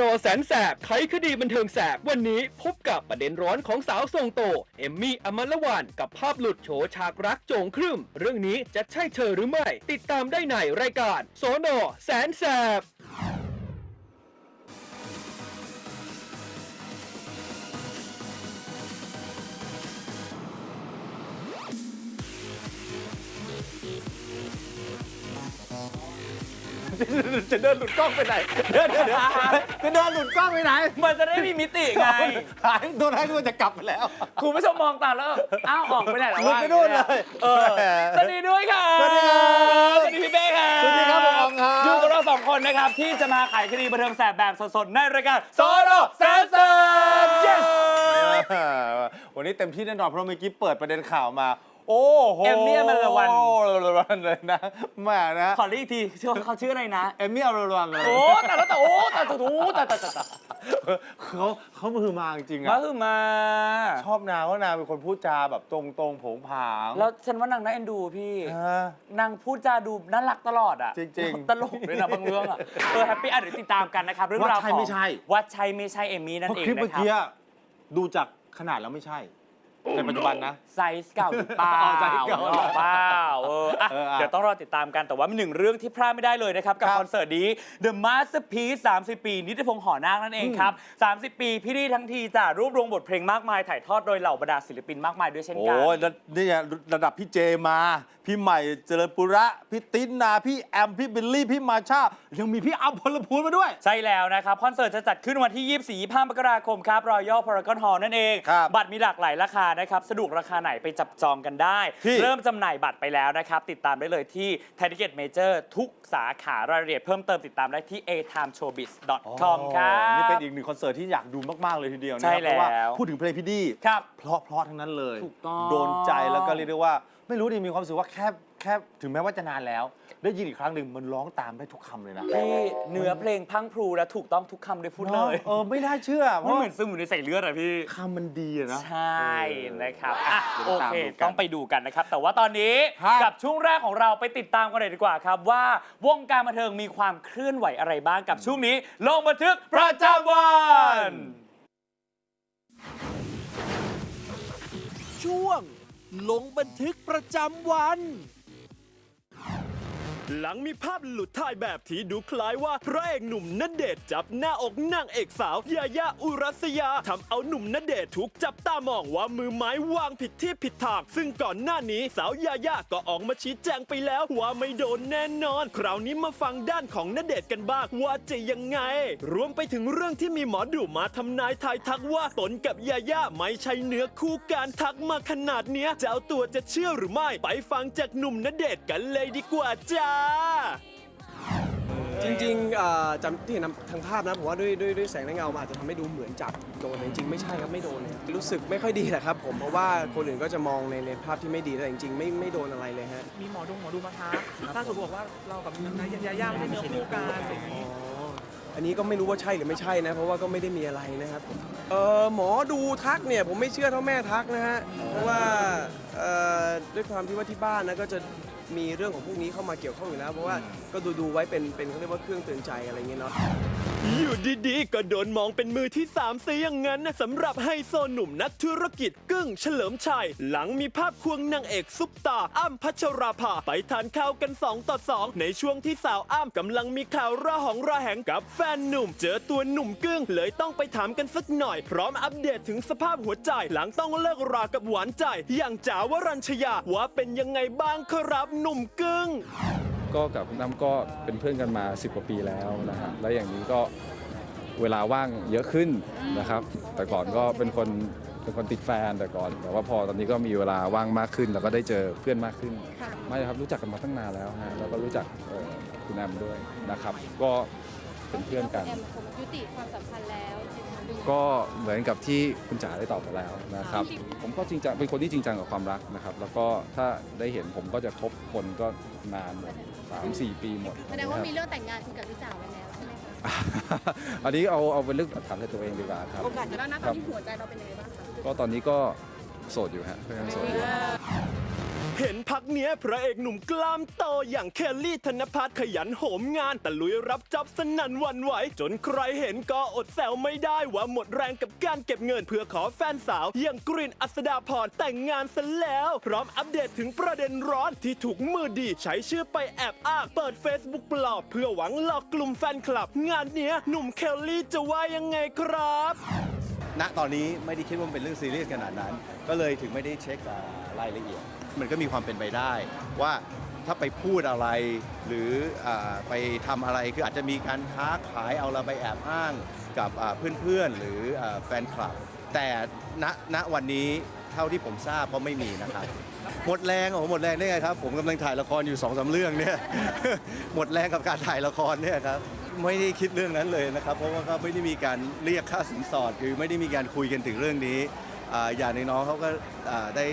นอแสนแสบไขคดีบันเทิงแสบ วันนี้พบกับประเด็นร้อนของสาวทรงโต เอมมี่อมรวันกับภาพหลุดโฉฉากรักโจงครึ่ม เรื่องนี้จะใช่เธอหรือไม่ ติดตามได้ในรายการสอนอแสนแสบ จะเดินหลุดกล้องไปไหนเดี๋ยวเดี๋ยวเดี๋ยวจะเดินหลุดกล้องไปไหนมันจะได้มีมิติไง หายตัวแรกว่าจะกลับไปแล้ว คุณผู้ชมมองตามแล้ว อ้าวออกไปไหนแล้วหลุดวะไปนู่นเลยเออสวัสดีด้วยค่ะสวัสดีครับสวัสดีพี่เป้ค่ะสวัสดีครับผมอองครับ อยู่กับเราสองคนนะครับ ที่จะมาไขคดีบันเทิงแสบแบบสดๆในรายการโซโลแซนเซอร์ yes วันนี้เต็มที่แน่นอนเพราะเมื่อกี้เปิดประเด็นข่าวมา โอ้โหเอมมี่อมรวรรณ โอ้รวันเลยนะแม่นะขอเรียกอีกทีชื่อเขาชื่ออะไรนะ เอมมี่อรวันเลยโอ้แต่ละแต่โอ้แต่แต่โอ้แต่แต่แต่แต่เขาเขามือมาจริงๆมาอะคือมา ชอบนางว่านางเป็นคนพูดจาแบบตรงๆโผงผางแล้วฉันว่านางน่าเอ็นดูพี่ฮะนางพูดจาดูน่ารักตลอดอะจริงๆตลกด้วยนะบางเรื่องอะเออแฮปปี้อะเดี๋ยวติดตามกันนะครับเรื่องราวว่าใช่ของไม่ใช่ว่าใช่ไม่ใช่เอมมี่นั่เพนราะเองคลิปเมื่นะอครับกี้อะดูจากขนาดแล้วไม่ใช่ ในปัจจุบันนะ ไซส์เก่าหรือเปล่าอ๋อไซส์เก่าหรือเปล่าเอออะเอออะเดี๋ยวต้องรอติดตามกันแต่ว่ามีหนึ่งเรื่องที่พลาดไม่ได้เลยนะครับ กับครับคอนเสิร์ตนี้ The Masterpiece 30 ปี นิติพงษ์หอนาคนั่นเองครับ 30 ปีพี่ดีทั้งทีจะรวบรวมบทเพลงมากมาย ถ่ายทอดโดยเหล่าบรรดาศิลปินมากมายด้วยเช่นกัน โอ้ยระนี่ไงระดับพี่เจมา พี่ใหม่เจริญปุระ พี่ติ๊นนา พี่แอม พี่บิลลี่ พี่มาชา ยังมีพี่อัมพลพูนมาด้วย ใช่แล้วนะครับ คอนเสิร์ตจะจัดขึ้นวันที่ 24 25มกราคมครับ Royal Paragon Hall นั่นเองครับบัตรมีหลากหลายราคานะครับสะดวกราคาไหนไปจับจองกันได้ ที่ เริ่มจำหน่ายบัตรไปแล้วนะครับ ติดตามได้เลยที่ t i c k e t Major ทุกสาขารายละเอียดเพิ่มเติมติดตามได้ที่ atimeshowbiz.com ครับ นี่เป็นอีกหนึ่งคอนเสิร์ตที่อยากดูมาก ๆ เลยทีเดียวนะใช่เพราะว่าแล้ว พูดถึงเพลงพี่ดีครับ เพราะเพราะทั้งนั้นเลย ถูกต้อง โดนใจแล้วก็เรียกได้ว่า ไม่รู้ดิมีความรู้สึกว่าแค่แค่ถึงแม้ว่าจะนานแล้ว ได้ยินอีกครั้งหนึ่งมันร้องตามได้ทุกคำเลยนะที่เนื้อเพลงพรังพรูและถูกต้องทุกคำเลยพูดเลยเออไม่น่าเชื่อเพมันราะเหมือนซึมอยู่ในใส่เลือดอะพี่ คำมันดีอะนะ ใช่นะครับอะเดี๋ยวโอตามเคดูกันต้องไปดูกันนะครับ แต่ว่าตอนนี้ครับ กับช่วงแรกของเราไปติดตามกันเลยดีกว่าครับว่าวงการบันเทิงมีความเคลื่อนไหวอะไรบ้างกับช่วงนี้ ลงบันทึกประจำวัน ช่วง ลงบันทึกประจำวัน หลังมีภาพหลุดถ่ายแบบที่ดูคล้ายว่าพระเอกหนุ่มณเดชน์จับหน้าอกนางเอกสาวยายาอุรัสยาทำเอาหนุ่มณเดชน์ถูกจับตามองว่ามือไม้วางผิดที่ผิดทาง ซึ่งก่อนหน้านี้สาวยายาก็ออกมาชี้แจงไปแล้วว่าไม่โดนแน่นอน คราวนี้มาฟังด้านของณเดชน์กันบ้างว่าจะยังไง รวมไปถึงเรื่องที่มีหมอดูมาทำนายทายทักว่าตนกับยาย่าไม่ใช่เนื้อคู่กันทักมาขนาดเนี้ยเจ้าตัวจะเชื่อหรือไม่ ไปฟังจากหนุ่มณเดชน์กันเลยดีกว่าจ้าจริงๆเอ่อจำที่เห็นทางภาพนะผมว่าด้วยด้วยด้วยแสงและเงามันอาจจะทำให้ดูเหมือนจับโดนแต่จริงๆไม่ใช่ครับไม่โดนเลยครับรู้สึกไม่ค่อยดีแหละครับผมเพราะว่าคนอื่นก็จะมองในในภาพที่ไม่ดีแต่จริงๆไม่ไม่โดนอะไรเลยฮะ มีหมอดูหมอดูมาทักล่าสุดบอกว่าเรากับนายยาย่าไม่ใช่เนื้อคู่กันอะไรอย่างอ๋นี้ออันนี้ก็ไม่รู้ว่าใช่หรือไม่ใช่นะ เพราะว่าก็ไม่ได้มีอะไรนะครับเออหมอดูทักเนี่ยผมไม่เชื่อเท่าแม่ทักนะฮะเพราะว่าเอ่อด้วยความที่ว่าที่บ้านนะก็จะ มีเรื่องของพวกนี้เข้ามาเกี่ยวข้องอยู่แล้วเพราะว่าก็ดูดูๆไว้เป็นเป็นเขาเรียกว่าเครื่องเตือนใจอะไรอย่างเงี้ยเนาะ อยู่ดีๆ ก็โดนมองเป็นมือที่สามซะอย่างนั้นนะสำหรับไฮโซหนุ่มนักธุรกิจกึ้งเฉลิมชัย หลังมีภาพควงนางเอกซุปตาอ้ำพัชราภาไปทานข้าวกัน 2 ต่อ 2 ในช่วงที่สาวอ้ำกำลังมีข่าวระหองระแหงกับแฟนหนุ่ม เจอตัวหนุ่มกึ้งเลยต้องไปถามกันสักหน่อย พร้อมอัปเดตถึงสภาพหัวใจ หลังต้องเลิกรากับหวานใจ อย่างจ๋าวรัญชยาว่าเป็นยังไงบ้างครับหนุ่มกึ้ง ก็กับคุณน้ำก็เป็นเพื่อนกันมา 10 กว่าปีแล้วนะฮะแล้วอย่างนี้ก็เวลาว่างเยอะขึ้นนะครับ แต่ก่อนก็เป็นคนเป็นคนติดแฟนแต่ก่อน แต่ว่าพอตอนนี้ก็มีเวลาว่างมากขึ้น แล้วก็ได้เจอเพื่อนมากขึ้น ไม่ครับรู้จักกันมาตั้งนานแล้วฮะแล้วก็รู้จักเอ่อคุณแอมด้วยนะครับ ก็ เป็นเพื่อนกัน แอมคงยุติความสัมพันธ์แล้วใช่ไหมคะก็เหมือนกับที่คุณจ๋าได้ตอบไปแล้วนะครับจริงผมก็จริงจังเป็นคนที่จริงจังกับความรักนะครับ แล้วก็ถ้าได้เห็นผมก็จะคบคนก็นานหมดสามสี่ปีหมดแสดงว่ามีเรื่องแต่งงานคุยกับพี่จ๋าไว้แล้วใช่ไหมคะอันนี้เอาเอาเป็นเรื่องถามในตัวเองดีกว่าครับ โอกาสจะแล้วนะตอนนี้หัวใจเราเป็นยังไงบ้างคะ ก็ตอนนี้ก็โสดอยู่ฮะก็ยังโสดอยู่ เห็นพักเนี้ยพระเอกหนุ่มกล้ามโตอย่างเคลลี่ธนพัฒน์ขยันโหมงานตะลุยรับจ็อบสนั่นหวันไหว จนใครเห็นก็อดแซวไม่ได้ว่าหมดแรงกับการเก็บเงินเพื่อขอแฟนสาวอย่างกรีนอัสดาพรแต่งงานซะแล้ว พร้อมอัปเดตถึงประเด็นร้อนที่ถูกมือดีใช้ชื่อไปแอบอ้างเปิด Facebook ปลอมเพื่อหวังหลอกกลุ่มแฟนคลับ งานเนี้ยหนุ่มเคลลี่จะว่ายังไงครับณตอนนี้ไม่ได้คิดว่ามันเป็นเรื่องซีเรียสขนาดนั้น ก็เลยถึงไม่ได้เช็ครายละเอียด มันก็มีความเป็นไปได้ ว่าถ้าไปพูดอะไร หรืออไปทำอะไรคืออาจจะมีการค้าขายเอาเราไปแอบอ้างกับเพื่อนๆ หรืออแฟนคลับ แต่ณณวันนี้เท่าที่ผมทราบก็ไม่มีนะครับหมดแรงโอ้หมดแรงได้ไงครับ ผมกำลังถ่ายละครอยู่สองสามเรื่องเนี่ยหมดแรงกับการถ่ายละครเนี่ยครับไม่ได้คิดเรื่องนั้นเลยนะครับ เพราะว่าก็ไม่ได้มีการเรียกค่าสินสอด คือไม่ได้มีการคุยกันถึงเรื่องนี้อ่าอย่างน้องเขาก็ได้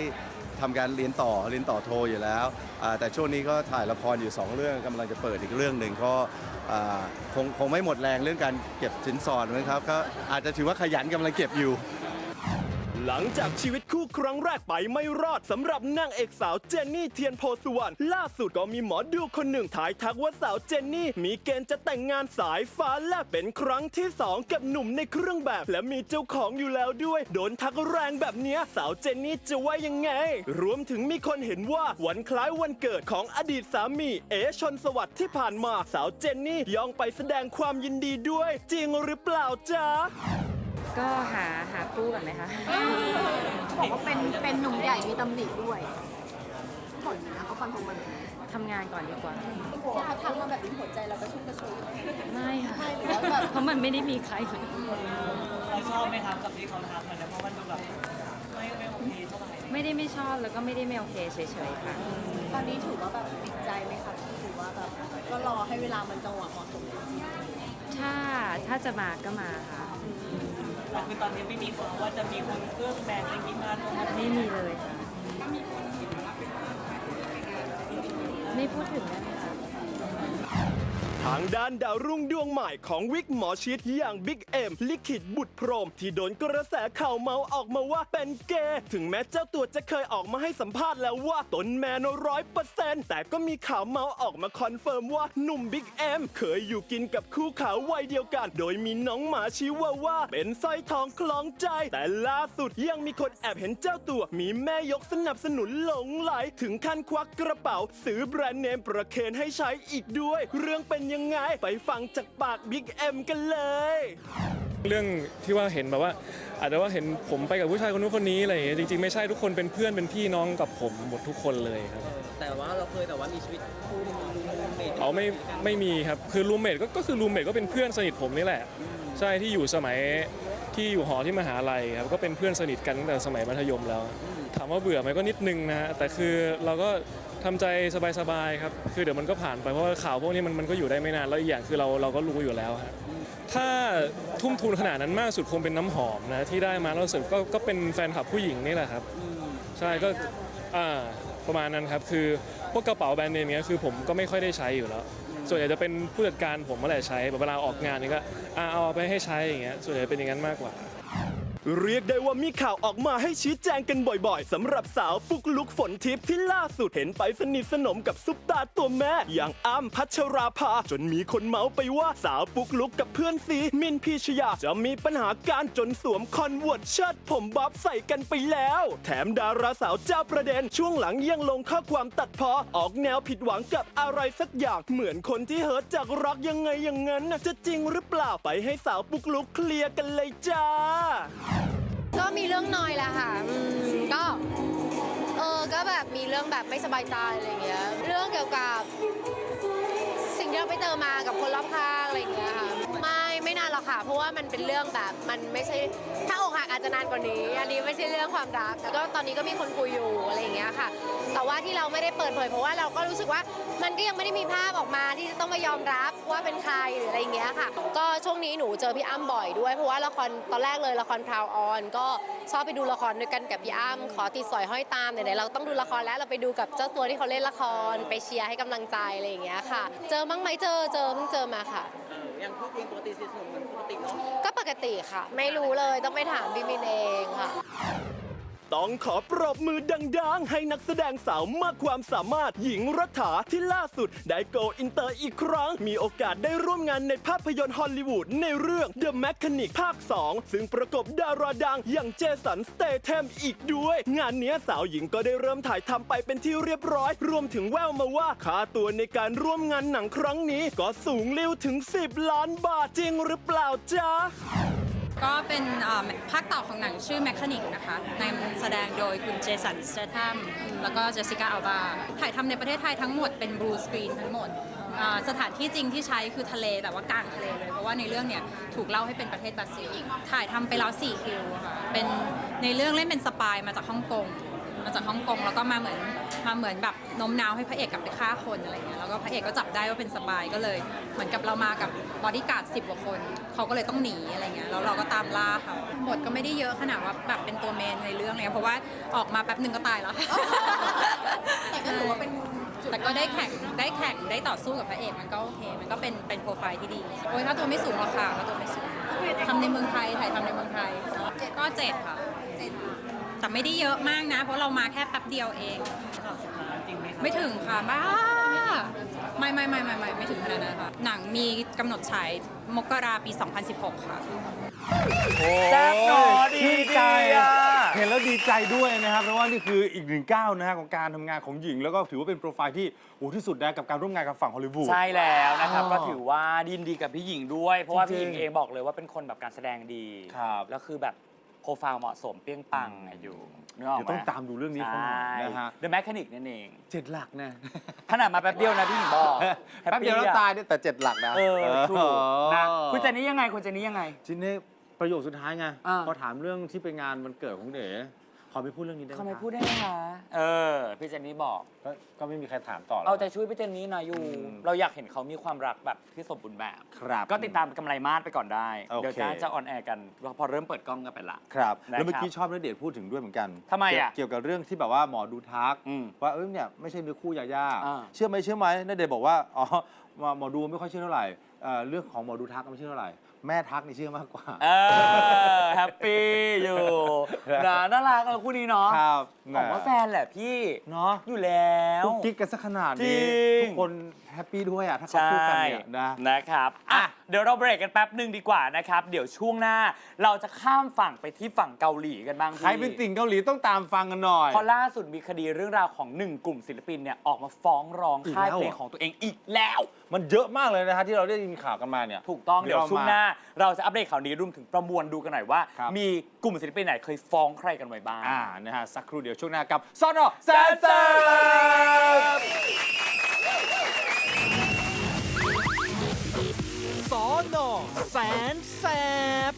ทำการเรียนต่อเรียนต่อโทอยู่แล้วอ่าแต่ช่วงนี้ก็ถ่ายละครอยู่สองเรื่องกำลังจะเปิดอีกเรื่องหนึ่งก็อ่าคงคงไม่หมดแรงเรื่องการเก็บสินสอดนะครับก็อาจจะถือว่าขยันกำลังเก็บอยู่ หลังจากชีวิตคู่ครั้งแรกไปไม่รอดสำหรับนางเอกสาวเจนนี่เทียนโพสุวรรณล่าสุดก็มีหมอดูคนหนึ่งถ่ายทักว่าสาวเจนนี่ มีเกณฑ์จะแต่งงานสายฟ้าแลบเป็นครั้งที่สองกับหนุ่มในเครื่องแบบ และมีเจ้าของอยู่แล้วด้วย โดนทักแรงแบบเนี้ยสาวเจนนี่จะว่ายังไง รวมถึงมีคนเห็นว่าวันคล้ายวันเกิดของอดีตสามี เอชนสวัสดิ์ที่ผ่านมาสาวเจนนี่ยองไปแสดงความยินดีด้วย จริงหรือเปล่าจ๊ะ ก็หาหาคู่ก่อนไหมคะ บอกว่าเป็นเป็นหนุ่มใหญ่มีตำหนิด้วยผลนะเขาฟันธงมาเลยทำงานก่อนดีกว่าถ้าทักมาแบบนี้หัวใจเราก็ชุ่มกระชวย ไม่ค่ะใช่หรือว่าแบบ เพราะมันไม่ได้มีใครเราชอบไหมครับกับที่เขาทำมันเพราะมันดูแบบไม่ไม่โอเคเท่าไหร่ไม่ได้ไม่ชอบแล้วก็ไม่ได้ไม่โอเคเฉยๆค่ะ ตอนนี้ถือว่าแบบติดใจไหมคะถือว่าแบบก็รอให้เวลามันจังหวะเหมาะสมจริงถ้าถ้าจะมาก็มาค่ะแต่ คือตอนนี้ไม่มีคนว่าจะมีคนเครื่องแบรนด์อะไรนี้มาลงมาไม่มีเลยค่ะไม่พูดถึงได้ไหมคะ ทางด้านดาวรุ่งดวงใหม่ของวิกหมอชิดอย่างบิ๊กเอ็มลิขิตบุตรพรหมที่โดนกระแสข่าวเมาออกมาว่าเป็นเกย์ถึงแม้เจ้าตัวจะเคยออกมาให้สัมภาษณ์แล้วว่าตนแมนร้อยเปอร์เซ็นต์แต่ก็มีข่าวเมาออกมาคอนเฟิร์มว่าหนุ่มบิ๊กเอ็มเคยอยู่กินกับคู่ขาววัยเดียวกัน โดยมีน้องหมาชิวาว่าเป็นสร้อยทองคล้องใจ แต่ล่าสุดยังมีคนแอบเห็นเจ้าตัว มีแม่ยกสนับสนุนหลงไหลถึงขั้นควักกระเป๋า ซื้อแบรนด์เนมประเคนให้ใช้อีกด้วย เรื่องเป็นยังไง ไปฟังจากปากบิ๊กเอ็มกันเลย เรื่องที่ว่าเห็นแบบว่า อาจจะว่าเห็นผมไปกับผู้ชายคนนู้นคนนี้อะไรอย่างเงี้ยจริงๆไม่ใช่ทุกคนเป็นเพื่อนเป็นพี่น้องกับผมหมดทุกคนเลยครับแต่ว่าเราเคยแต่ว่ามีชีวิตคู่ที่มีรูมเมทเอาไม่ไม่มีครับคือรูมเมทก็ก็คือรูมเมทก็เป็นเพื่อนสนิทผมนี่แหละ ใช่ที่อยู่สมัยที่อยู่หอที่มหาลัยครับก็เป็นเพื่อนสนิทกันตั้งแต่สมัยมัธยมแล้ว ถามว่าเบื่อไหมก็นิดนึงนะฮะแต่คือเราก็ ทำใจสบายๆครับคือเดี๋ยวมันก็ผ่านไปเพราะว่าข่าวพวกนี้มันมันก็อยู่ได้ไม่นานแล้วอีกอย่างคือเราเราก็รู้อยู่แล้วฮะถ้าทุ่มทุนขนาดนั้นมากสุดคงเป็นน้ำหอมนะที่ได้มาแล้วรู้สึกก็ก็เป็นแฟนคลับผู้หญิงนี่แหละครับใช่ก็อ่าประมาณนั้นครับคือพวกกระเป๋าแบรนด์เนมเนี้ยคือผมก็ไม่ค่อยได้ใช้อยู่แล้ว ส่วนใหญ่จะเป็นผู้จัดการผมเมื่อไหร่ใช้แบบเวลาออกงานนี่ก็อ่าเอาไปให้ใช้อย่างเงี้ยส่วนใหญ่เป็นอย่างนั้นมากกว่า เรียกได้ว่ามีข่าวออกมาให้ชี้แจงกันบ่อยๆสำหรับสาวปุกลุกฝนทิพย์ที่ล่าสุดเห็นไปสนิทสนมกับซุปตาตัวแม่ อย่างอ้ำพัชราภา จนมีคนเมาส์ไปว่าสาวปุกลุกกับเพื่อนซีมินพีชยา จะมีปัญหาการจนสวมคอนเวิร์ตเชิดผมบ๊อบใส่กันไปแล้ว แถมดาราสาวเจ้าประเด็นช่วงหลังยังลงข้อความตัดพอออกแนวผิดหวังกับอะไรสักอย่างเหมือนคนที่เฮิร์ตจากรักยังไงอย่างนั้นจะจริงหรือเปล่าไปให้สาวปุกลุกเคลียร์กันเลยจ้า ก็มีเรื่องน้อยแหละค่ะอืมก็ เออ ก็แบบมีเรื่องแบบไม่สบายใจอะไรเงี้ย เรื่องเกี่ยวกับ ที่เราไปเจอมากับคนรอบข้างอะไรอย่างเงี้ยค่ะไม่ไม่นานหรอกค่ะ เพราะว่ามันเป็นเรื่องแบบมันไม่ใช่ถ้าอกหักอาจจะนานกว่านี้ อันนี้ไม่ใช่เรื่องความรักก็ตอนนี้ก็มีคนคุยอยู่อะไรอย่างเงี้ยค่ะ แต่ว่าที่เราไม่ได้เปิดเผยเพราะว่าเราก็รู้สึกว่ามันก็ยังไม่ได้มีภาพออกมาที่จะต้องมายอมรับว่าเป็นใครหรืออะไรอย่างเงี้ยค่ะ ก็ช่วงนี้หนูเจอพี่อ้ำบ่อยด้วยเพราะว่าละครตอนแรกเลยละครพราวออน ก็ชอบไปดูละครด้วยกันกับพี่อ้ำขอติดสอยห้อยตามไหนๆเราต้องดูละครแล้วเราไปดูกับเจ้าตัวที่เขาเล่นละครไปเชียร์ให้กำลังใจอะไรอย่างเงี้ยค่ะ เจอบ้างไหมเจอเจอเพิ่งเจอมาค่ะอย่างพูดเองปกติสนิทสนมเหมือนปกติเนาะ ก็ปกติค่ะ ไม่รู้เลยต้องไปถามพี่มินเองค่ะ ต้องขอปรบมือดังๆ ให้นักแสดงสาวมากความสามารถหญิงรัฐาที่ล่าสุดได้โกอินเตอร์อีกครั้ง มีโอกาสได้ร่วมงานในภาพยนตร์ฮอลลีวูดในเรื่อง The Mechanic ภาค 2 ซึ่งประกบดาราดังอย่างเจสันสเตเทมอีกด้วย งานเนี้ยสาวหญิงก็ได้เริ่มถ่ายทำไปเป็นที่เรียบร้อย รวมถึงแววมาว่าค่าตัวในการร่วมงานหนังครั้งนี้ ก็สูงเลิ้วถึง 10 ล้านบาทจริงหรือเปล่าจ๊ะ ก็เป็นภาคต่อของหนังชื่อแมคคานิกนะคะนำแสดงโดยคุณเจสันสเตทัมแล้วก็เจสสิก้าอัลบาถ่ายทำในประเทศไทยทั้งหมดเป็นบลูสกรีนทั้งหมด สถานที่จริงที่ใช้คือทะเลแต่ว่ากลางทะเลเลย เพราะว่าในเรื่องเนี่ยถูกเล่าให้เป็นประเทศบราซิล ถ่ายทำไปแล้ว 4 คิวค่ะ เป็นในเรื่องเล่นเป็นสปายมาจากฮ่องกง มาจากฮ่องกงแล้วก็มาเหมือนมาเหมือนแบบโน้มน้าวให้พระเอกกลับไปฆ่าคนอะไรเงี้ยแล้วก็พระเอกก็จับได้ว่าเป็นสปายก็เลย เหมือนกับเรามากับบอดี้การ์ดสิบกว่าคนเขาก็เลยต้องหนีอะไรเงี้ยแล้วเราก็ตามล่าเขาบทก็ไม่ได้เยอะขนาดว่าแบบเป็นตัวเมนในเรื่องเลยเพราะว่าออกมาแป๊บหนึ่งก็ตายแล้ว แต่ก็ถือว่าเป็นแต่ก็ได้แข่งได้แข่งได้ต่อสู้กับพระเอกมันก็โอเค มันก็เป็นเป็นโปรไฟล์ที่ดี โอ้ยค่าตัวไม่สูงหรอกค่ะค่าตัวไม่สูงทำในเมืองไทยถ่ายทำในเมืองไทยก็เจ็ดค่ะ แต่ไม่ได้เยอะมากนะ เพราะเรามาแค่แป๊บเดียวเอง จริงไหมครับไม่ถึงค่ะบ้า ไม่ไม่ไม่ไม่ไม่ไม่ถึงขนาดนั้นค่ะ หนังมีกำหนดฉายมกราปี 2016 ค่ะ แซ่บเนอะดีชื่นใจอะ เห็นแล้วดีใจด้วยนะครับ เพราะว่านี่คืออีกหนึ่งก้าวนะฮะของการทำงานของหญิง แล้วก็ถือว่าเป็นโปรไฟล์ที่โอ้ที่สุดนะกับการร่วมงานกับฝั่งฮอลลีวูด ใช่แล้วนะครับ อ๋อก็ถือว่าดินดีกับพี่หญิงด้วย เพราะว่าจริพี่งหๆญิงเองบอกเลยว่าเป็นคนแบบการแสดงดี ครับแล้วคือแบบ โปรไฟล์เหมาะสมเปรี้ยงปังอะอยู่นึกออกเดี๋ยวไหมต้องตามดูเรื่องนี้เขาหน่อยนะฮะใช่ The Mechanic นั่นเอง เจ็ดหลักนะ ขนาดมาแป๊บเดียวนะพี่หญิงบอกแป๊บเดียวแล้วอะตายเนี่ยแต่เจ็ดหลักนะเออถูกนะเออคุณเจนนี่ยังไงคุณเจนนี่ยังไง ทีนี้ประโยคสุดท้ายไงอ่า พอถามเรื่องที่ไปงานวันเกิดของเด๋ ขอไม่พูดเรื่องนี้ได้ไหมเขาไม่คะพูดได้ไหมคะ เออ พี่เจนนี่บอก ก็ก็ไม่มีใครถามต่อแล้ว เอาใจช่วยพี่เจนนี่หน่อยอยู่ อืม เราอยากเห็นเขามีความรักแบบที่สมบูรณ์แบบ ครับ ก็ติดตามกำไรมาสไปก่อนได้ โอเค เดี๋ยวจ้าจะออนแอร์กัน พอเริ่มเปิดกล้องกันไปละ ครับนะครับแล้วเมื่อกี้ชอบนเดชน์พูดถึงด้วยเหมือนกันทำไมอะเกี่ยวเกี่ยวกับเรื่องที่แบบว่าหมอดูทัก อืมว่าเอ้ยเนี่ยไม่ใช่เนื้อคู่ยาย่าอ่า เชื่อไหมเชื่อไหมนเดชน์บอกว่าอ๋อ หมอดูไม่ค่อยเชื่อเท่าไหร่เอ่อเรื่องของหมอดูทักไม่เชื่อเท่าไหร่ แม่ทักนี่เชื่อมากกว่า เออแฮปปี้อยู่นะน่ารักเออคู่นี้เนาะครับผมว่าแฟนแหละพี่เนาะอยู่แล้ว กุ๊กกิ๊กกันสักขนาดจรินี้งทุกคนแฮปปี้ด้วยอะถ้าเขาใช่คู่กันเนี่ยนะ นะครับอะ เดี๋ยวเราเบรกกันแป๊บหนึ่งดีกว่านะครับ เดี๋ยวช่วงหน้าเราจะข้ามฝั่งไปที่ฝั่งเกาหลีกันบ้างใครเป็นติ่งเกาหลีต้องตามฟังกันหน่อย เพราะล่าสุดมีคดีเรื่องราวของหนึ่งกลุ่มศิลปินเนี่ยออกมาฟ้องร้องอีกค่ายแล้วเพลงเหรอของตัวเองอีกแล้ว มันเยอะมากเลยนะฮะที่เราได้ยินข่าวกันมาเนี่ย ถูกต้องเดี๋เดี๋ยยววเราช่วงมาหน้า เราจะอัปเดตข่าวนี้รวมถึงประมวลดูกันหน่อยว่า ครับ มีกลุ่มศิลปินไหนเคยฟ้องใครกันไว้บ้าง อ่านะฮะสักครู่เดียวช่วงหน้ากับซอนอแซนเซอร์ ดอแสนแสบ